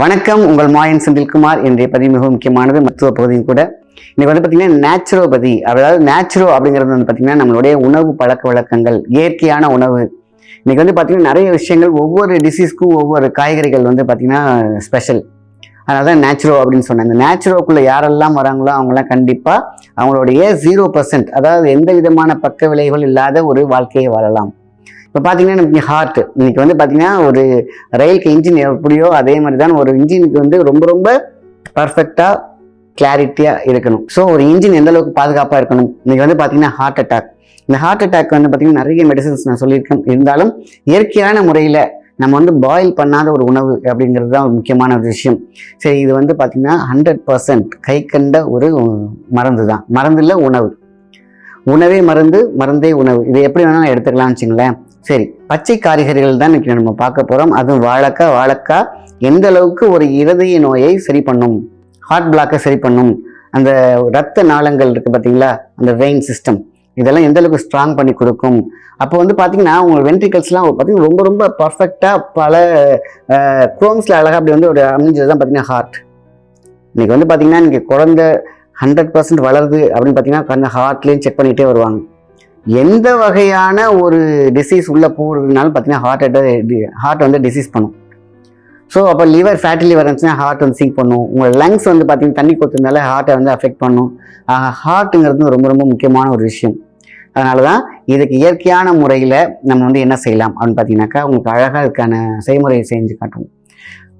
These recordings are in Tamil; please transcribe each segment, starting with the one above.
வணக்கம். உங்கள் மாயன் செந்தில்குமார். இன்றைய பதிவு மிகவும் முக்கியமானது. மருத்துவ பகுதியும் கூட. இன்னைக்கு வந்து பார்த்தீங்கன்னா நேச்சுரோபதி அதாவது நேச்சுரோ அப்படிங்கிறது வந்து பார்த்தீங்கன்னா நம்மளுடைய உணவு பழக்க வழக்கங்கள் இயற்கையான உணவு. இன்னைக்கு வந்து பார்த்தீங்கன்னா நிறைய விஷயங்கள் ஒவ்வொரு டிசீஸ்க்கும் ஒவ்வொரு காய்கறிகள் வந்து பார்த்தீங்கன்னா ஸ்பெஷல் அதனால தான் நேச்சுரோ அப்படின்னு சொன்னேன். இந்த நேச்சுரோக்குள்ளே யாரெல்லாம் வராங்களோ அவங்களாம் கண்டிப்பாக அவங்களுடைய ஜீரோ பர்சன்ட் அதாவது எந்த விதமான பக்க விளைவுகள் இல்லாத ஒரு வாழ்க்கையை வாழலாம். இப்போ பார்த்தீங்கன்னா நமக்கு ஹார்ட் இன்னைக்கு வந்து பார்த்தீங்கன்னா ஒரு ரயிலுக்கு இன்ஜின் எப்படியோ அதே மாதிரி தான் ஒரு இன்ஜினுக்கு வந்து ரொம்ப ரொம்ப பர்ஃபெக்டாக கிளாரிட்டியாக இருக்கணும். ஸோ ஒரு இன்ஜின் எந்த அளவுக்கு பாதுகாப்பாக இருக்கணும்? இன்னைக்கு வந்து பார்த்தீங்கன்னா ஹார்ட் அட்டாக் இந்த ஹார்ட் அட்டாக் வந்து பார்த்தீங்கன்னா நிறைய மெடிசன்ஸ் நான் சொல்லியிருக்கேன். இருந்தாலும் இயற்கையான முறையில் நம்ம வந்து பாயில் பண்ணாத ஒரு உணவு அப்படிங்கிறது தான் ஒரு முக்கியமான ஒரு விஷயம். சரி இது வந்து பார்த்திங்கன்னா ஹண்ட்ரட் பர்சன்ட் கை கண்ட ஒரு மருந்து தான். மருந்து இல்லை உணவு. உணவே மருந்து மருந்தே உணவு. இது எப்படி வேணாலும் எடுத்துக்கலாம்னு வச்சுங்களேன். சரி பச்சை காய்கறிகள் தான் இன்னைக்கு நம்ம பார்க்க போகிறோம் அதுவும் வாழைக்காய் வாழைக்காய் எந்த அளவுக்கு ஒரு இருதய நோயை சரி பண்ணும்? ஹார்ட் பிளாக்கை சரி பண்ணும். அந்த ரத்த நாளங்கள் இருக்குது பார்த்தீங்களா அந்த வெயின் சிஸ்டம் இதெல்லாம் எந்த அளவுக்கு ஸ்ட்ராங் பண்ணி கொடுக்கும்? அப்போ வந்து பார்த்தீங்கன்னா உங்கள் வென்ட்ரிகல்ஸ்லாம் பார்த்தீங்கன்னா ரொம்ப ரொம்ப பர்ஃபெக்டாக பல குரோம்ஸில் அழகாக அப்படி வந்து ஒரு அமைஞ்சது தான் பார்த்தீங்கன்னா ஹார்ட் இன்றைக்கி வந்து பார்த்தீங்கன்னா இன்றைக்கி குழந்தை ஹண்ட்ரட் பர்சன்ட் வளருது அப்படின்னு பார்த்தீங்கன்னா அந்த ஹார்ட்லேயும் செக் பண்ணிகிட்டே வருவாங்க. எந்த வகையான ஒரு டிசீஸ் உள்ளே போகிறதுனாலும் பார்த்தீங்கன்னா ஹார்ட் ஹார்ட் வந்து டிசீஸ் பண்ணும். ஸோ அப்போ லிவர் ஃபேட்டி லிவர் இருந்துச்சுன்னா ஹார்ட் வந்து சிங்க் பண்ணும். உங்கள் லங்ஸ் வந்து பார்த்தீங்கன்னா தண்ணி கொடுத்ததுனால ஹார்ட்டை வந்து அஃபெக்ட் பண்ணும். ஹார்ட்டுங்கிறது ரொம்ப ரொம்ப முக்கியமான ஒரு விஷயம். அதனால தான் இதுக்கு இயற்கையான முறையில் நம்ம வந்து என்ன செய்யலாம் அப்படின்னு பார்த்தீங்கன்னாக்கா உங்களுக்கு அழகாக இதுக்கான செய்முறையை செஞ்சு காட்டுவோம்.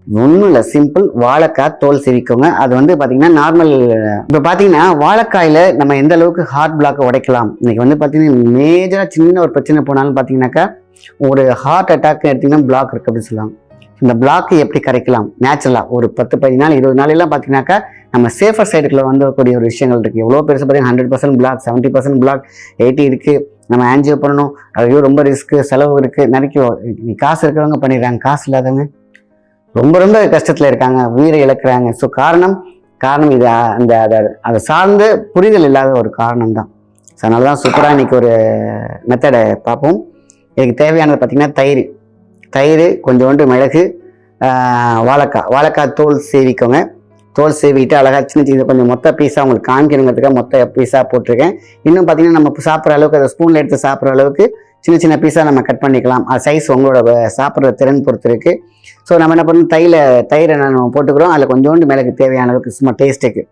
ஒன்றும் இல்லை சிம்பிள் வாழைக்காய் தோல் சிரிக்கோங்க. அது வந்து பார்த்தீங்கன்னா நார்மல் இப்போ பார்த்தீங்கன்னா வாழைக்காயில் நம்ம எந்த அளவுக்கு ஹார்ட் பிளாக்கை உடைக்கலாம்? இன்றைக்கி வந்து பார்த்தீங்கன்னா மேஜராக சின்ன ஒரு பிரச்சனை போனாலும் பார்த்தீங்கன்னாக்கா ஒரு ஹார்ட் அட்டாக் எடுத்தீங்கன்னா பிளாக் இருக்குது அப்படின்னு சொல்லுவாங்க. இந்த பிளாக்கை எப்படி கரைக்கலாம்? நேச்சுரலாக ஒரு பத்து பதினஞ்சு நாள் இருபது நாளெல்லாம் பார்த்தீங்கன்னாக்கா நம்ம சேஃபர் சைடுக்குள்ள வந்துக்கூடிய ஒரு விஷயங்கள் இருக்குது எவ்வளோ பெருசு பார்த்தீங்கன்னா hundred percent block seventy percent block eighty இருக்குது நம்ம ஆன்ஜியோ பண்ணணும். ஐயோ ரொம்ப ரிஸ்க்கு செலவு இருக்குது நிறைய நீ காசு இருக்கிறவங்க பண்ணிடுறாங்க. காசு இல்லாதவங்க ரொம்ப ரொம்ப கஷ்டத்தில் இருக்காங்க உயிரை இழக்கிறாங்க. ஸோ காரணம் காரணம் இது அந்த அதை அதை சார்ந்த புரிதல் இல்லாத ஒரு காரணம் தான் ஸோ அதனால தான் சூப்பராக இன்றைக்கி ஒரு மெத்தடை பார்ப்போம். இதுக்கு தேவையானது பார்த்திங்கன்னா தயிர். தயிர் கொஞ்சோண்டு மிளகு வாழைக்காய் வாழைக்காய் தோல் சேவிக்கோங்க. தோல் சேவிட்டு அழகாக சின்ன சின்ன கொஞ்சம் மொத்த பீஸாக உங்களுக்கு காமிக்கணுங்கிறதுக்காக மொத்த பீஸாக போட்டிருக்கேன். இன்னும் பார்த்தீங்கன்னா நம்ம சாப்பிட்ற அளவுக்கு அதை ஸ்பூனில் எடுத்து சாப்பிட்ற அளவுக்கு சின்ன சின்ன பீஸாக நம்ம கட் பண்ணிக்கலாம். அது சைஸ் உங்களோட சாப்பிட்ற திறன் பொறுத்து இருக்குது ஸோ நம்ம என்ன பண்ணணும்? தையில் தயிரை நம்ம போட்டுக்கிறோம். அதில் கொஞ்சோண்டு மிளகு தேவையான அளவுக்கு சும்மா டேஸ்ட்டுக்கு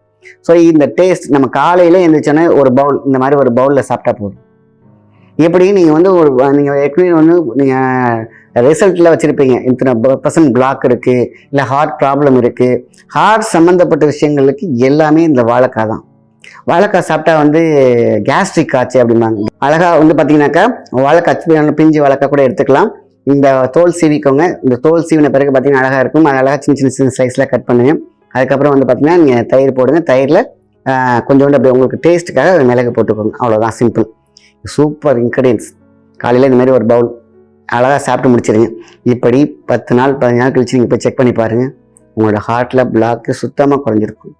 ஸோ இந்த டேஸ்ட் நம்ம காலையில் எழுந்திரிச்சோன்னே ஒரு பவுல் இந்த மாதிரி ஒரு பவுலில் சாப்பிட்டா போதும். எப்படி நீங்கள் வந்து ஒரு நீங்கள் ஏற்கனவே வந்து நீங்கள் ரிசல்ட்டில் வச்சுருப்பீங்க. இத்தனை பர்சன்ட் பிளாக் இருக்குது இல்லை ஹார்ட் ப்ராப்ளம் இருக்குது ஹார்ட் சம்மந்தப்பட்ட விஷயங்களுக்கு எல்லாமே இந்த வாழைக்காய் தான். வாழைக்காய் சாப்பிட்டா வந்து கேஸ்ட்ரிக் ஆச்சு அப்படிம்பாங்க. அழகா வந்து பார்த்தீங்கன்னாக்கா வாழைக்காய் பிஞ்சு வாழைக்காய் கூட எடுத்துக்கலாம். இந்த தோல் சீவிக்கோங்க. இந்த தோல் சீவின பிறகு பார்த்தீங்கன்னா அழகாக இருக்கும். அது அழகாக சின்ன சின்ன சின்ன சைஸில் கட் பண்ணுங்க. அதுக்கப்புறம் வந்து பார்த்தீங்கன்னா நீங்கள் தயிர் போடுங்க. தயிரில் கொஞ்சோண்டு அப்படி உங்களுக்கு டேஸ்ட்டுக்காக மிளகு போட்டுக்கோங்க. அவ்வளோதான் சிம்பிள் சூப்பர் இன்க்ரீடியன்ஸ். காலையில் இந்த மாதிரி ஒரு பவுல் அழகாக சாப்பிட்டு முடிச்சிருங்க. இப்படி பத்து நாள் பதினஞ்சு நாள் கழிச்சு நீங்கள் போய் செக் பண்ணி பாருங்கள் உங்களோட ஹார்ட்டில் பிளாக்கு சுத்தமாக குறைஞ்சிருக்கும்.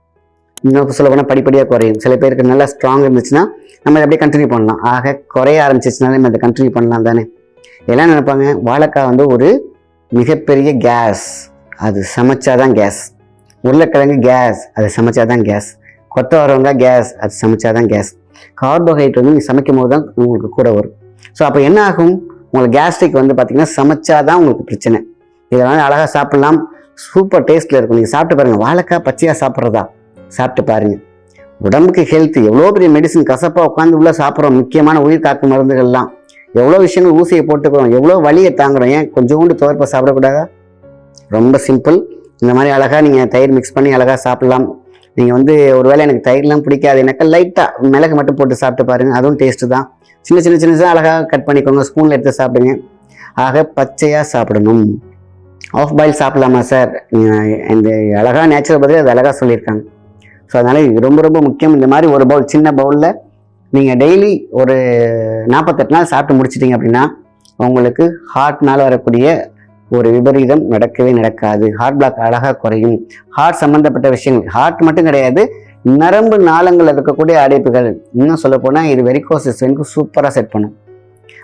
இன்னும் சொல்ல போனால் படிப்படியாக குறையும். சில பேருக்கு நல்லா ஸ்ட்ராங் இருந்துச்சுன்னா நம்ம அப்படியே கண்டினியூ பண்ணலாம். ஆக குறைய ஆரம்பிச்சிச்சுனாலே நம்ம அதை கண்டினியூ பண்ணலாம் தானே. எல்லாம் நினைப்பாங்க வாழைக்காய் வந்து ஒரு மிகப்பெரிய கேஸ் அது சமைச்சாதான் கேஸ் உருளைக்கிழங்கு கேஸ் அது சமைச்சாதான் கேஸ் கொத்தவரவங்க கேஸ் அது சமைச்சாதான் கேஸ் கார்போஹைட்ரேட் வந்து நீங்கள் சமைக்கும் போது தான் உங்களுக்கு கூட வரும். ஸோ அப்போ என்ன ஆகும்? உங்களுக்கு கேஸ்ட்ரிக் வந்து பார்த்தீங்கன்னா சமைச்சாதான் உங்களுக்கு பிரச்சனை. இதனால் அழகாக சாப்பிடலாம். சூப்பர் டேஸ்ட்டில் இருக்கும். நீங்கள் சாப்பிட்டு பாருங்கள் வாழைக்காய் பச்சையாக சாப்பிட்றதா? சாப்பிட்டு பாருங்க. உடம்புக்கு ஹெல்த் எவ்வளோ பெரிய மெடிசன் கசப்பாக உட்காந்து உள்ள சாப்பிட்றோம். முக்கியமான உயிர் காக்கும் மருந்துகள்லாம். எவ்வளோ விஷயங்கள் ஊசியை போட்டுக்கிறோம். எவ்வளோ வலியை தாங்குறோம். ஏன்? கொஞ்சோண்டு துவர்ப்பை சாப்பிடக்கூடாதா? ரொம்ப சிம்பிள் இந்த மாதிரி அழகாக நீங்கள் தயிர் மிக்ஸ் பண்ணி அழகாக சாப்பிடலாம். நீங்கள் வந்து ஒருவேளை எனக்கு தயிர்லாம் பிடிக்காது. எனக்கு லைட்டாக மிளகு மட்டும் போட்டு சாப்பிட்டு பாருங்கள் அதுவும் டேஸ்ட்டு தான். சின்ன சின்ன சின்னதாக அழகாக கட் பண்ணிக்கோங்க. ஸ்பூனில் எடுத்து சாப்பிடுங்க. ஆக பச்சையாக சாப்பிடணும். ஆஃப் பாயில் சாப்பிடலாமா சார் இந்த அழகாக நேச்சுரல் பதில் அது அழகாக சொல்லியிருக்காங்க. ஸோ அதனால் இது ரொம்ப ரொம்ப முக்கியம். இந்த மாதிரி ஒரு பவுல் சின்ன பவுலில் நீங்கள் டெய்லி ஒரு நாற்பத்தெட்டு நாள் சாப்பிட்டு முடிச்சிட்டிங்க அப்படின்னா உங்களுக்கு ஹார்ட்னால் வரக்கூடிய ஒரு விபரீதம் நடக்கவே நடக்காது. ஹார்ட் பிளாக் அழகாக குறையும். ஹார்ட் சம்மந்தப்பட்ட விஷயங்கள். ஹார்ட் மட்டும் கிடையாது. நரம்பு நாளங்கள் இருக்கக்கூடிய அடைப்புகள். இன்னும் சொல்ல போனால் இது வெரிகோசிஸ் வெனுக்கு சூப்பராக செட் பண்ணும்.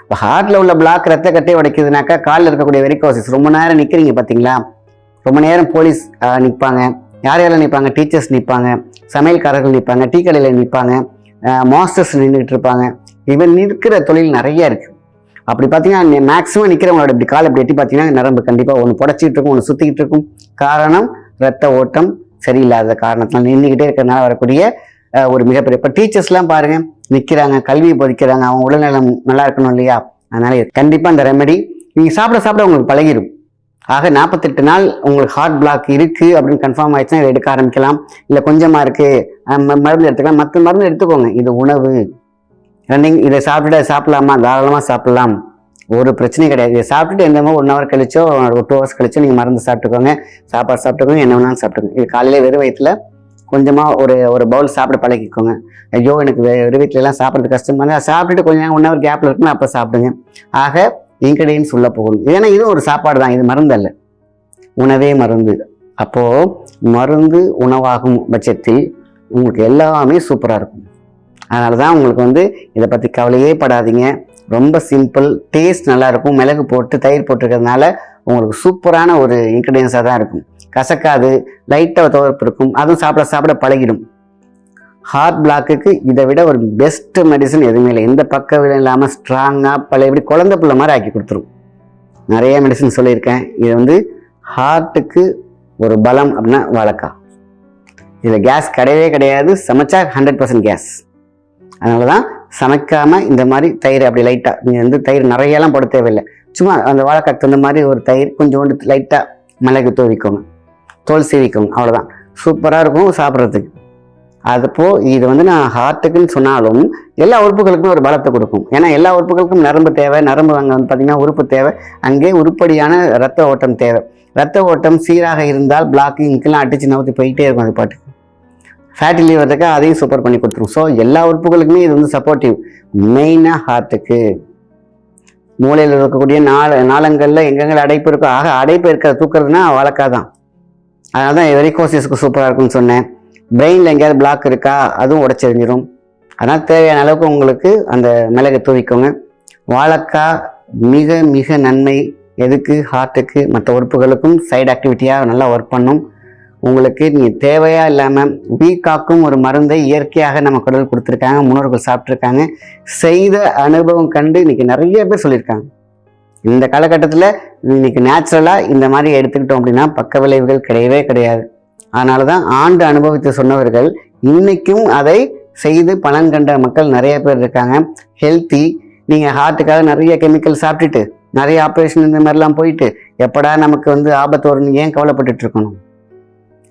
இப்போ ஹார்ட்டில் உள்ள பிளாக் ரத்த கட்டை உடைக்குதுனாக்கா காலில் இருக்கக்கூடிய வெரிகோசிஸ் ரொம்ப நேரம் நிற்கிறீங்க பார்த்தீங்களா ரொம்ப நேரம் போலீஸ் நிற்பாங்க யார் யாரெல்லாம் நிற்பாங்க டீச்சர்ஸ் நிற்பாங்க சமையல்காரர்கள் நிற்பாங்க டீ கடையில் நிற்பாங்க மாஸ்டர்ஸ் நின்றுட்டு இருப்பாங்க. இவன் நிற்கிற தொழில் நிறைய இருக்குது அப்படி பார்த்தீங்கன்னா மேக்ஸிமம் நிற்கிறவங்களோட இப்படி காலை இப்படி எட்டி பார்த்தீங்கன்னா நரம்பு கண்டிப்பாக ஒன்று புடச்சிட்டு இருக்கும் ஒன்று சுற்றிக்கிட்டு இருக்கும். காரணம் ரத்த ஓட்டம் சரியில்லாத காரணத்தினால் நின்றுக்கிட்டே இருக்கிறதுனால வரக்கூடிய ஒரு மிகப்பெரிய இப்போ டீச்சர்ஸ்லாம் பாருங்கள் நிற்கிறாங்க கல்வியை போதிக்கிறாங்க அவங்க உடல்நலம் நல்லா இருக்கணும் இல்லையா? அதனால் கண்டிப்பாக அந்த ரெமெடி நீங்கள் சாப்பிட சாப்பிட உங்களுக்கு பழகிடும் ஆக நாற்பத்தெட்டு நாள் உங்களுக்கு ஹார்ட் பிளாக் இருக்குது அப்படின்னு கன்ஃபார்ம் ஆயிடுச்சுன்னா இதை எடுக்க ஆரம்பிக்கலாம். இல்லை கொஞ்சமாக இருக்குது மருந்து எடுத்துக்கலாம். மற்ற மருந்து எடுத்துக்கோங்க. இது உணவு. ரன்னிங் இதை சாப்பிட்டுட்டு சாப்பிடலாமா? தாராளமாக சாப்பிடலாம். ஒரு பிரச்சனையும் கிடையாது. இதை சாப்பிட்டுட்டு என்னமோ ஒன் ஹவர் கழிச்சோ ஒரு டூ ஹவர்ஸ் கழிச்சோ நீங்கள் மருந்து சாப்பிட்டுக்கோங்க. சாப்பாடு சாப்பிட்டுக்கோங்க. என்ன வேணாலும் சாப்பிட்டுக்கோங்க. இது காலையில் வெறும் வயிற்றில் கொஞ்சமாக ஒரு ஒரு பவுல் சாப்பிட பழகிக்கோங்க. ஐயோ எனக்கு வெ- வீட்டிலலாம் சாப்பிட்றது கஷ்டமாக இருந்தால் சாப்பிட்டுட்டு கொஞ்சம் நேரம் ஒன் ஹவர் கேப்பில் இருக்குன்னு அப்போ சாப்பிடுங்க. ஆக இன்கிரீடியன்ஸ் சொல்ல போகணும். ஏன்னா இதுவும் ஒரு சாப்பாடு தான். இது மருந்து அல்ல. உணவே மருந்து. அப்போது மருந்து உணவாகும் பட்சத்தில் உங்களுக்கு எல்லாமே சூப்பராக இருக்கும். அதனால தான் உங்களுக்கு வந்து இதை பற்றி கவலையே படாதீங்க. ரொம்ப சிம்பிள் டேஸ்ட் நல்லாயிருக்கும். மிளகு போட்டு தயிர் போட்டிருக்கிறதுனால உங்களுக்கு சூப்பரான ஒரு இன்க்ரீடியன்ஸாக தான் இருக்கும். கசக்காது லைட்டாக துவர்ப்பு இருக்கும். அதுவும் சாப்பிட சாப்பிட பழகிடும். ஹார்ட் பிளாக்குக்கு இதை விட ஒரு பெஸ்ட் மெடிசன் எதுவுமே இல்லை. எந்த பக்கம் இல்லாமல் ஸ்ட்ராங்காக பழையபடி குழந்தை பிள்ளை மாதிரி ஆக்கி கொடுத்துரும். நிறைய மெடிசன் சொல்லியிருக்கேன். இது வந்து ஹார்ட்டுக்கு ஒரு பலம் அப்படின்னா வாழைக்காய். இதில் கேஸ் கிடையவே கிடையாது. சமைச்சா ஹண்ட்ரட் பர்சன்ட் கேஸ் அதனால தான் சமைக்காமல் இந்த மாதிரி தயிர் அப்படி லைட்டாக நீங்கள் வந்து தயிர் நிறையெல்லாம் போட தேவையில்லை. சும்மா அந்த வாழைக்காய் தகுந்த மாதிரி ஒரு தயிர் கொஞ்சோண்டு லைட்டாக மிளகு தூவிக்கோங்க. தோல் சீவிக்கோங்க அவ்வளோதான் சூப்பராக இருக்கும் சாப்பிட்றதுக்கு. அதுப்போ இது வந்து நான் ஹார்ட்டுக்குன்னு சொன்னாலும் எல்லா உறுப்புகளுக்குமே ஒரு பலத்தை கொடுக்கும். ஏன்னா எல்லா உறுப்புகளுக்கும் நரம்பு தேவை நரம்பு அங்கே வந்து பார்த்தீங்கன்னா உறுப்பு தேவை. அங்கே உருப்படியான ரத்த ஓட்டம் தேவை. ரத்த ஓட்டம் சீராக இருந்தால் பிளாக் இங்கெல்லாம் அடிச்சு நவுத்தி போயிட்டே இருக்கும் அது பாட்டு ஃபேட்டி லிவருக்கு அதையும் சூப்பர் பண்ணி கொடுத்துரும். ஸோ எல்லா உறுப்புகளுக்குமே இது வந்து சப்போர்ட்டிவ் மெயினாக ஹார்ட்டுக்கு மூளையில் இருக்கக்கூடிய நால நாளங்களில் எங்கெங்கே அடைப்பு இருக்கோ ஆக அடைப்பு இருக்கிற தூக்குறதுனா வாழைக்காய் தான் அதனால தான் வெரிகோசிஸ்க்கு சூப்பராக இருக்குன்னு சொன்னேன். பிரெயினில் எங்கேயாவது பிளாக் இருக்கா அதுவும் உடச்செறிஞ்சிரும் அதனால் தேவையான அளவுக்கு உங்களுக்கு அந்த மிளகு தூவிக்கோங்க. வாழைக்காய் மிக மிக நன்மை எதுக்கு? ஹார்ட்டுக்கு மற்ற உறுப்புகளுக்கும் சைடு ஆக்டிவிட்டியாக நல்லா ஒர்க் பண்ணும். உங்களுக்கு நீங்கள் தேவையா இல்லாமல் வீக்காக்கும் ஒரு மருந்தை இயற்கையாக நம்ம கடவுள் கொடுத்துருக்காங்க முன்னோர்கள் சாப்பிட்ருக்காங்க செய்த அனுபவம் கண்டு இன்னைக்கு நிறைய பேர் சொல்லியிருக்காங்க. இந்த காலகட்டத்தில் இன்னைக்கு நேச்சுரலாக இந்த மாதிரி எடுத்துக்கிட்டோம் அப்படின்னா பக்க விளைவுகள் கிடையவே கிடையாது. அதனால தான் ஆண்டு அனுபவித்து சொன்னவர்கள் இன்றைக்கும் அதை செய்து பலன் கண்ட மக்கள் நிறைய பேர் இருக்காங்க. ஹெல்த்தி நீங்கள் ஹார்ட்டுக்காக நிறைய கெமிக்கல் சாப்பிட்டுட்டு நிறைய ஆப்ரேஷன் இந்த மாதிரிலாம் போயிட்டு எப்படா நமக்கு வந்து ஆபத்து வரும்னு ஏன் கவலைப்பட்டுட்டு இருக்கணும்?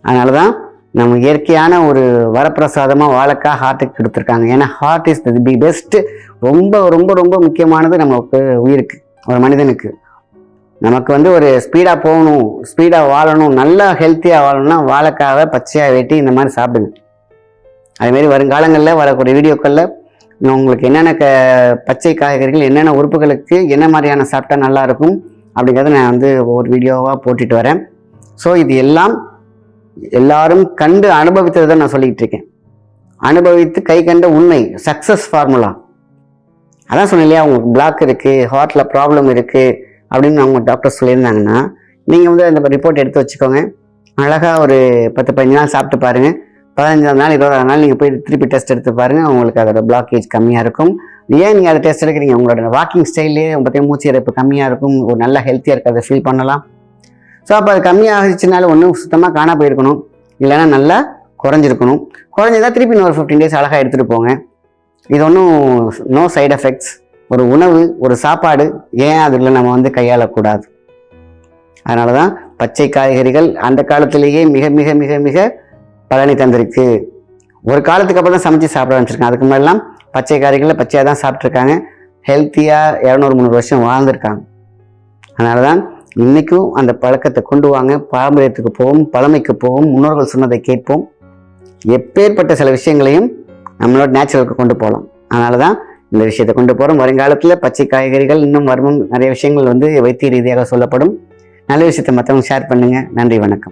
அதனால தான் நம்ம இயற்கையான ஒரு வரப்பிரசாதமாக வாழைக்காய் ஹார்ட்டுக்கு கொடுத்துருக்காங்க. ஏன்னா ஹார்ட் இஸ் தி பெஸ்ட்டு ரொம்ப ரொம்ப ரொம்ப முக்கியமானது நமக்கு உயிருக்கு ஒரு மனிதனுக்கு. நமக்கு வந்து ஒரு ஸ்பீடாக போகணும் ஸ்பீடாக வாழணும் நல்லா ஹெல்த்தியாக வாழணும்னா வாழைக்காவை பச்சையாக வெட்டி இந்த மாதிரி சாப்பிடுங்க. அதுமாரி வருங்காலங்களில் வரக்கூடிய வீடியோக்களில் உங்களுக்கு என்னென்ன க பச்சை காய்கறிகள் என்னென்ன உறுப்புகளுக்கு என்ன மாதிரியான சாப்பிட்டா நல்லாயிருக்கும் அப்படிங்கிறத நான் வந்து ஒரு வீடியோவாக போட்டுட்டு வரேன். ஸோ இது எல்லாம் எல்லாரும் கண்டு அனுபவித்ததை தான் நான் சொல்லிக்கிட்டு இருக்கேன். அனுபவித்து கை கண்ட உண்மை சக்ஸஸ் ஃபார்முலா அதான் சொன்னேன் இல்லையா உங்களுக்கு பிளாக் இருக்குது ஹார்ட்டில் ப்ராப்ளம் இருக்குது அப்படின்னு அவங்க டாக்டர் சொல்லியிருந்தாங்கன்னா நீங்கள் வந்து அந்த ரிப்போர்ட் எடுத்து வச்சுக்கோங்க. அழகாக ஒரு பத்து பதினஞ்சு நாள் சாப்பிட்டு பாருங்கள் பதினஞ்சாவது நாள் இருபதாவது நாள் நீங்கள் போய் திருப்பி டெஸ்ட் எடுத்து பாருங்கள் உங்களுக்கு அதோட பிளாக்கேஜ் கம்மியாக இருக்கும். ஏன் நீங்கள் அதை டெஸ்ட் எடுக்கிறீங்க? உங்களோட வாக்கிங் ஸ்டைல்லே பார்த்தீங்கன்னா மூச்சு இறப்பு கம்மியாக இருக்கும். ஒரு நல்ல ஹெல்த்தியாக இருக்கிறத ஃபீல் பண்ணலாம். ஸோ அப்போ அது கம்மியாகிடுச்சுனால ஒன்றும் சுத்தமாக காணா போயிருக்கணும். இல்லைன்னா நல்லா குறைஞ்சிருக்கணும். குறைஞ்சதா திருப்பி இன்னொரு ஃபிஃப்டீன் டேஸ் அழகாக எடுத்துகிட்டு போங்க. இது ஒன்றும் நோ சைடு எஃபெக்ட்ஸ் ஒரு உணவு ஒரு சாப்பாடு ஏன் அதில் நம்ம வந்து கையாளக்கூடாது. அதனால தான் பச்சை காய்கறிகள் அந்த காலத்திலேயே மிக மிக மிக மிக பலனை தந்திருக்கு. ஒரு காலத்துக்கு அப்புறம் தான் சமைச்சு சாப்பிட ஆரம்பிச்சிருக்காங்க. அதுக்கு முன்னாடிலாம் பச்சை காய்கறிகளை பச்சையாக தான் சாப்பிட்ருக்காங்க ஹெல்த்தியாக இரநூறு முந்நூறு வருஷம் வாழ்ந்திருக்காங்க. அதனால தான் இன்றைக்கும் அந்த பழக்கத்தை கொண்டு வாங்க பாரம்பரியத்துக்கு போவோம் பழமைக்கு போவோம் முன்னோர்கள் சொன்னதை கேட்போம். எப்பேற்பட்ட சில விஷயங்களையும் நம்மளோட நேச்சுரலுக்கு கொண்டு போகலாம். அதனால தான் இந்த விஷயத்தை கொண்டு போகிறோம் வருங்காலத்தில் பச்சை காய்கறிகள் இன்னும் மர்மம் நிறைய விஷயங்கள் வந்து வைத்திய ரீதியாக சொல்லப்படும். நல்ல விஷயத்தை மற்றவங்க ஷேர் பண்ணுங்கள் நன்றி வணக்கம்.